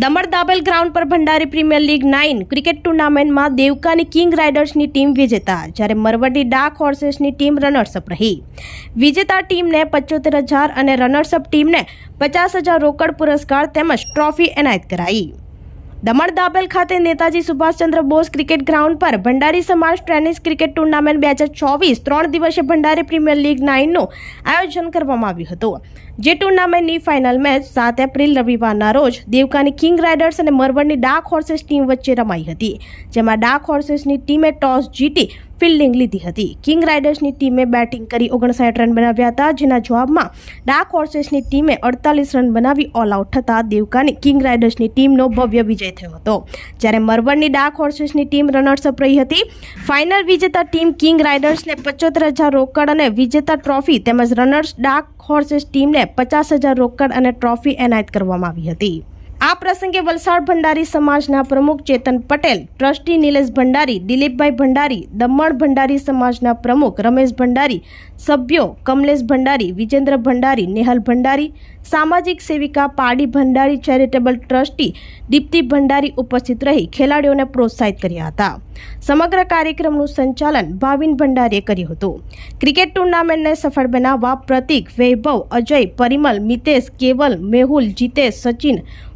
Daman Dabhel ground પર Bhandari premier league nine cricket ટુર્નામેન્ટમાં દેવકાની કિંગ રાઇડર્સની ટીમ વિજેતા, જ્યારે મરવડી ડાર્ક હોર્સેસની ટીમ રનર્સઅપ રહી. વિજેતા ટીમને પચોતેર હજાર અને રનર્સઅપ ટીમને પચાસ હજાર રોકડ પુરસ્કાર તેમજ ટ્રોફી એનાયત કરાઈ. દમણ દાબેલ ખાતે નેતાજી સુભાષચંદ્ર બોઝ ક્રિકેટ ગ્રાઉન્ડ પર ભંડારી સમાજ ટેનિસ ક્રિકેટ ટુર્નામેન્ટ બે હજાર ચોવીસ ત્રણ દિવસીય ભંડારી પ્રીમિયર લીગ નાઇનનું આયોજન કરવામાં આવ્યું હતું. જે ટુર્નામેન્ટની ફાઇનલ મેચ સાત એપ્રિલ રવિવારના રોજ દેવકાની કિંગ રાઇડર્સ અને મરવડની ડાર્ક હોર્સેસ ટીમ વચ્ચે રમાઈ હતી. જેમાં ડાર્ક હોર્સેસની ટીમે ટોસ જીતી ફિલ્ડિંગ લીધી હતી. કિંગ રાઇડર્સની ટીમે બેટિંગ કરી ઓગણસાઠ રન બનાવ્યા હતા, જેના જવાબમાં ડાર્ક હોર્સેસની ટીમે અડતાલીસ રન બનાવી ઓલ આઉટ થતાં દેવકાની કિંગ રાઇડર્સની ટીમનો ભવ્ય વિજય થયો હતો. જ્યારે મરવણની ડાર્ક હોર્સેસની ટીમ રનર્સઅપ રહી હતી, ફાઇનલ વિજેતા ટીમ કિંગ રાઇડર્સને પચોતેર હજાર રોકડ અને વિજેતા ટ્રોફી તેમજ રનર્સ ડાર્ક હોર્સેસ ટીમને પચાસ હજાર રોકડ અને ટ્રોફી એનાયત કરવામાં આવી હતી. આ પ્રસંગે વલસાડ ભંડારી સમાજના પ્રમુખ ચેતન પટેલ, ટ્રસ્ટી નિલેશ ભંડારી, દિલીપભાઈ ભંડારી, દમણ ભંડારી સમાજના પ્રમુખ રમેશ ભંડારી, સભ્યો કમલેશ ભંડારી, વિજેન્દ્ર ભંડારી, નેહલ ભંડારી, સામાજિક સેવિકા પાડી ભંડારી, ચેરિટેબલ ટ્રસ્ટી દીપ્તિ ભંડારી ઉપસ્થિત રહી ખેલાડીઓને પ્રોત્સાહિત કર્યા હતા. સમગ્ર કાર્યક્રમનું સંચાલન ભાવિન ભંડારીએ કર્યું હતું. ક્રિકેટ ટુર્નામેન્ટને સફળ બનાવવા પ્રતિક વૈભવ, અજય, પરિમલ, મિતેશ, કેવલ, મેહુલ, જીતેશ, સચિન